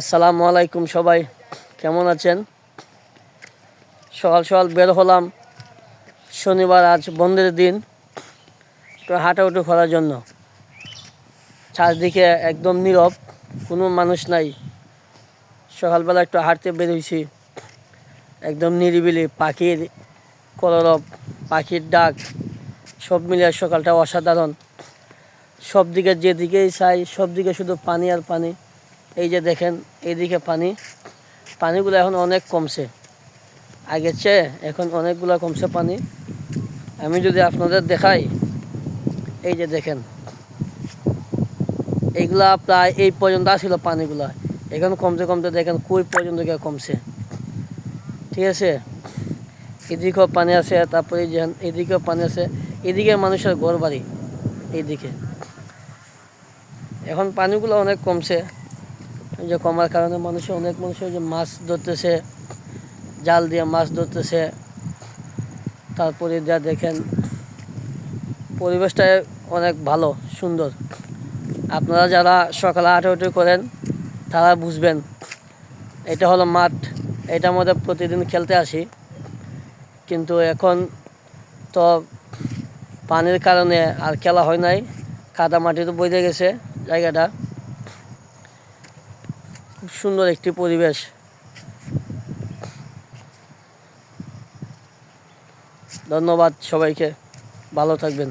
আসসালামু আলাইকুম সবাই। কেমন আছেন? সকাল সকাল বের হলাম। শনিবার আজ বন্ধের দিন। তো হাঁটাহুটু করার জন্য। চারদিকে একদম নীরব, কোনো মানুষ নাই। সকালবেলা একটু হাঁটতে বেরোইছি। একদম নিরিবিলি, পাখির কলরব, পাখির ডাক, সব মিলিয়ে সকালটা অসাধারণ। সব দিকে যেদিকেই চাই সব দিকে শুধু পানি আর পানি। এই যে দেখেন, এইদিকে পানি। পানিগুলো এখন অনেক কমছে। আগের চেয়ে এখন অনেকগুলো কমছে পানি। আমি যদি আপনাদের দেখাই, এই যে দেখেন, এইগুলা প্রায় এই পর্যন্ত আসছিল পানিগুলা। এখন কমতে কমতে দেখেন, কই পর্যন্ত গিয়ে কমছে। ঠিক আছে? এদিকেও পানি আছে, তারপরে এই যে এদিকেও পানি আছে। এদিকে মানুষের ঘর বাড়ি এইদিকে। এখন পানিগুলো অনেক কমছে। যে কমার কারণে মানুষের অনেক মানুষের যে মাছ ধরতেছে, জাল দিয়ে মাছ ধরতেছে। তারপরে যা দেখেন পরিবেশটা অনেক ভালো, সুন্দর। আপনারা যারা সকালে হাঁটাহুটি করেন, তারা বুঝবেন, এটা হলো মাঠ, এটা মধ্যে প্রতিদিন খেলতে আসি। কিন্তু এখন তো পানির কারণে আর খেলা হয় নাই, কাদা মাটিতে বইতে গেছে জায়গাটা। খুব সুন্দর একটি পরিবেশ। ধন্যবাদ সবাইকে। ভালো থাকবেন।